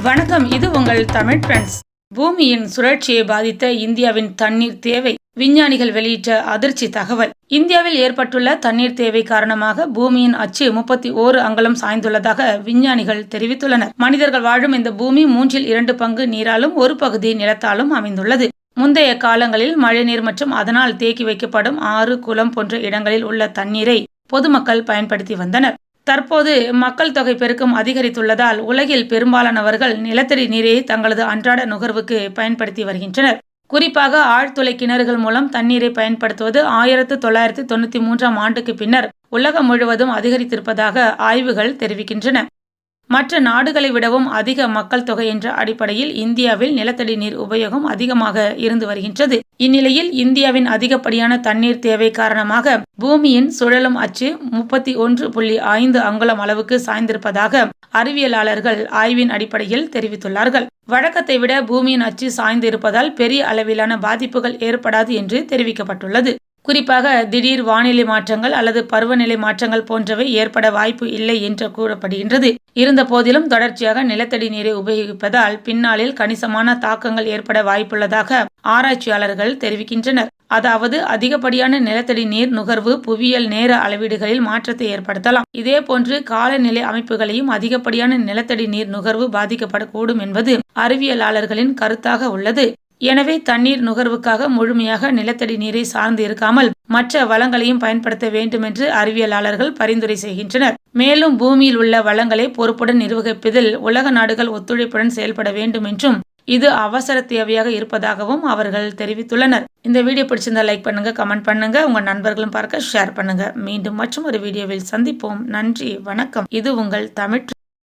வணக்கம் இது உங்கள் தமிழ் ஃப்ரெண்ட்ஸ் பூமியின் சுழற்சியை பாதித்த இந்தியாவின் தண்ணீர் தேவை. விஞ்ஞானிகள் வெளியிட்ட அதிர்ச்சி தகவல். இந்தியாவில் ஏற்பட்டுள்ள தண்ணீர் தேவை காரணமாக பூமியின் அச்சு முப்பத்தி ஓரு அங்கலம் சாய்ந்துள்ளதாக விஞ்ஞானிகள் தெரிவித்துள்ளனர். மனிதர்கள் வாழும் இந்த பூமி மூன்றில் இரண்டு பங்கு நீராலும் ஒரு பகுதி நிலத்தாலும் அமைந்துள்ளது. முந்தைய காலங்களில் மழைநீர் மற்றும் அதனால் தேக்கி வைக்கப்படும் ஆறு குளம் போன்ற இடங்களில் உள்ள தண்ணீரை பொதுமக்கள் பயன்படுத்தி வந்தனர். தற்போது மக்கள் தொகை பெருக்கம் அதிகரித்துள்ளதால் உலகில் பெரும்பாலானவர்கள் நிலத்தடி நீரை தங்களது அன்றாட நுகர்வுக்கு பயன்படுத்தி வருகின்றனர். குறிப்பாக ஆழ்துளை கிணறுகள் மூலம் தண்ணீரை பயன்படுத்துவது ஆயிரத்து தொள்ளாயிரத்து தொண்ணூத்தி மூன்றாம் ஆண்டுக்கு பின்னர் உலகம் முழுவதும் அதிகரித்திருப்பதாக ஆய்வுகள் தெரிவிக்கின்றன. மற்ற நாடுகளை விடவும் அதிக மக்கள் தொகை என்ற அடிப்படையில் இந்தியாவில் நிலத்தடி நீர் உபயோகம் அதிகமாக இருந்து வருகின்றது. இந்நிலையில் இந்தியாவின் அதிகப்படியான தண்ணீர் தேவை காரணமாக பூமியின் சுழலும் அச்சு முப்பத்தி ஒன்று புள்ளி ஐந்து அங்குலம் அளவுக்கு சாய்ந்திருப்பதாக அறிவியலாளர்கள் ஆய்வின் அடிப்படையில் தெரிவித்துள்ளார்கள். வழக்கத்தை விட பூமியின் அச்சு சாய்ந்து இருப்பதால் பெரிய அளவிலான பாதிப்புகள் ஏற்படாது என்று தெரிவிக்கப்பட்டுள்ளது. குறிப்பாக திடீர் வானிலை மாற்றங்கள் அல்லது பருவநிலை மாற்றங்கள் போன்றவை ஏற்பட வாய்ப்பு இல்லை என்று கூறப்படுகின்றது. இருந்த போதிலும் தொடர்ச்சியாக நிலத்தடி நீரை உபயோகிப்பதால் பின்னாளில் கணிசமான தாக்கங்கள் ஏற்பட வாய்ப்புள்ளதாக ஆராய்ச்சியாளர்கள் தெரிவிக்கின்றனர். அதாவது அதிகப்படியான நிலத்தடி நீர் நுகர்வு புவியியல் நேர அளவீடுகளில் மாற்றத்தை ஏற்படுத்தலாம். இதே போன்று காலநிலை அமைப்புகளையும் அதிகப்படியான நிலத்தடி நீர் நுகர்வு பாதிக்கப்படக்கூடும் என்பது அறிவியலாளர்களின் கருத்தாக உள்ளது. எனவே தண்ணீர் நுகர்வுக்காக முழுமையாக நிலத்தடி நீரை சார்ந்து இருக்காமல் மற்ற வளங்களையும் பயன்படுத்த வேண்டும் என்று அறிவியலாளர்கள் பரிந்துரை செய்கின்றனர். மேலும் பூமியில் உள்ள வளங்களை பொறுப்புடன் நிர்வகிப்பதில் உலக நாடுகள் ஒத்துழைப்புடன் செயல்பட வேண்டும் என்றும் இது அவசர தேவையாக இருப்பதாகவும் அவர்கள் தெரிவித்துள்ளனர். இந்த வீடியோ பிடிச்சிருந்தா லைக் பண்ணுங்க கமெண்ட் பண்ணுங்க உங்க நண்பர்களும் பார்க்க ஷேர் பண்ணுங்க. மீண்டும் மற்றும் ஒரு வீடியோவில் சந்திப்போம். நன்றி வணக்கம். இது உங்கள் தமிழ்